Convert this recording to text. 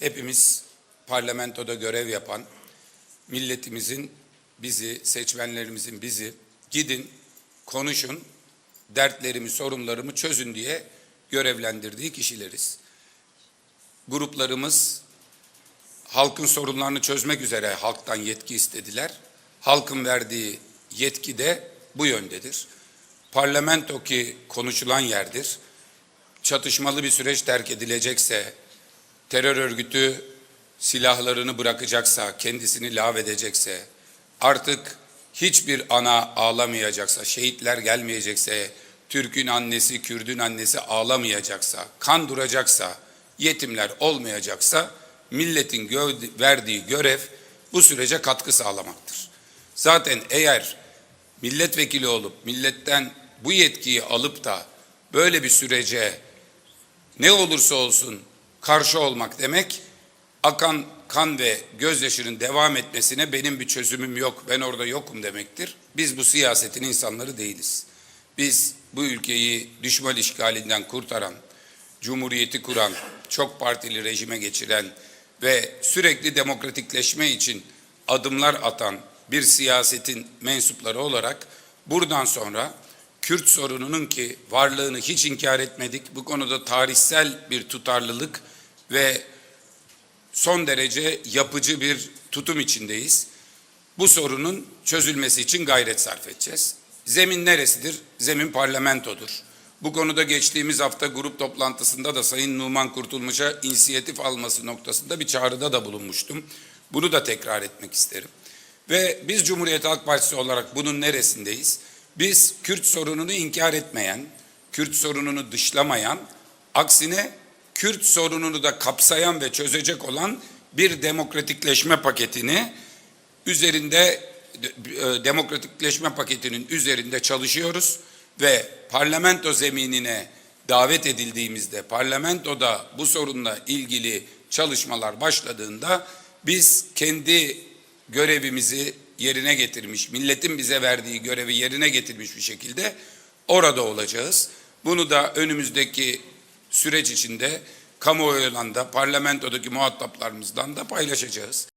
Hepimiz parlamentoda görev yapan, milletimizin bizi, seçmenlerimizin bizi gidin, konuşun, dertlerimi, sorunlarımı çözün diye görevlendirdiği kişileriz. Gruplarımız halkın sorunlarını çözmek üzere halktan yetki istediler. Halkın verdiği yetki de bu yöndedir. Parlamento ki konuşulan yerdir. Çatışmalı bir süreç terk edilecekse, terör örgütü silahlarını bırakacaksa, kendisini lağvedecekse, artık hiçbir ana ağlamayacaksa, şehitler gelmeyecekse, Türk'ün annesi, Kürd'ün annesi ağlamayacaksa, kan duracaksa, yetimler olmayacaksa, milletin gö- verdiği görev bu sürece katkı sağlamaktır. Zaten eğer milletvekili olup milletten bu yetkiyi alıp da böyle bir sürece ne olursa olsun karşı olmak demek akan kan ve gözyaşının devam etmesine benim bir çözümüm yok, ben orada yokum demektir. Biz bu siyasetin insanları değiliz. Biz bu ülkeyi düşman işgalinden kurtaran, cumhuriyeti kuran, çok partili rejime geçiren ve sürekli demokratikleşme için adımlar atan bir siyasetin mensupları olarak buradan sonra Kürt sorununun ki varlığını hiç inkar etmedik. Bu konuda tarihsel bir tutarlılık ve son derece yapıcı bir tutum içindeyiz. Bu sorunun çözülmesi için gayret sarf edeceğiz. Zemin neresidir? Zemin parlamentodur. Bu konuda geçtiğimiz hafta grup toplantısında da Sayın Numan Kurtulmuş'a inisiyatif alması noktasında bir çağrıda da bulunmuştum. Bunu da tekrar etmek isterim. Ve biz Cumhuriyet Halk Partisi olarak bunun neresindeyiz? Biz Kürt sorununu inkar etmeyen, Kürt sorununu dışlamayan, aksine Kürt sorununu da kapsayan ve çözecek olan bir demokratikleşme paketini üzerinde e, demokratikleşme paketinin üzerinde çalışıyoruz ve parlamento zeminine davet edildiğimizde parlamentoda bu sorunla ilgili çalışmalar başladığında biz kendi görevimizi yerine getirmiş, milletin bize verdiği görevi yerine getirmiş bir şekilde orada olacağız. Bunu da önümüzdeki süreç içinde kamuoyuyla da parlamentodaki muhataplarımızdan da paylaşacağız.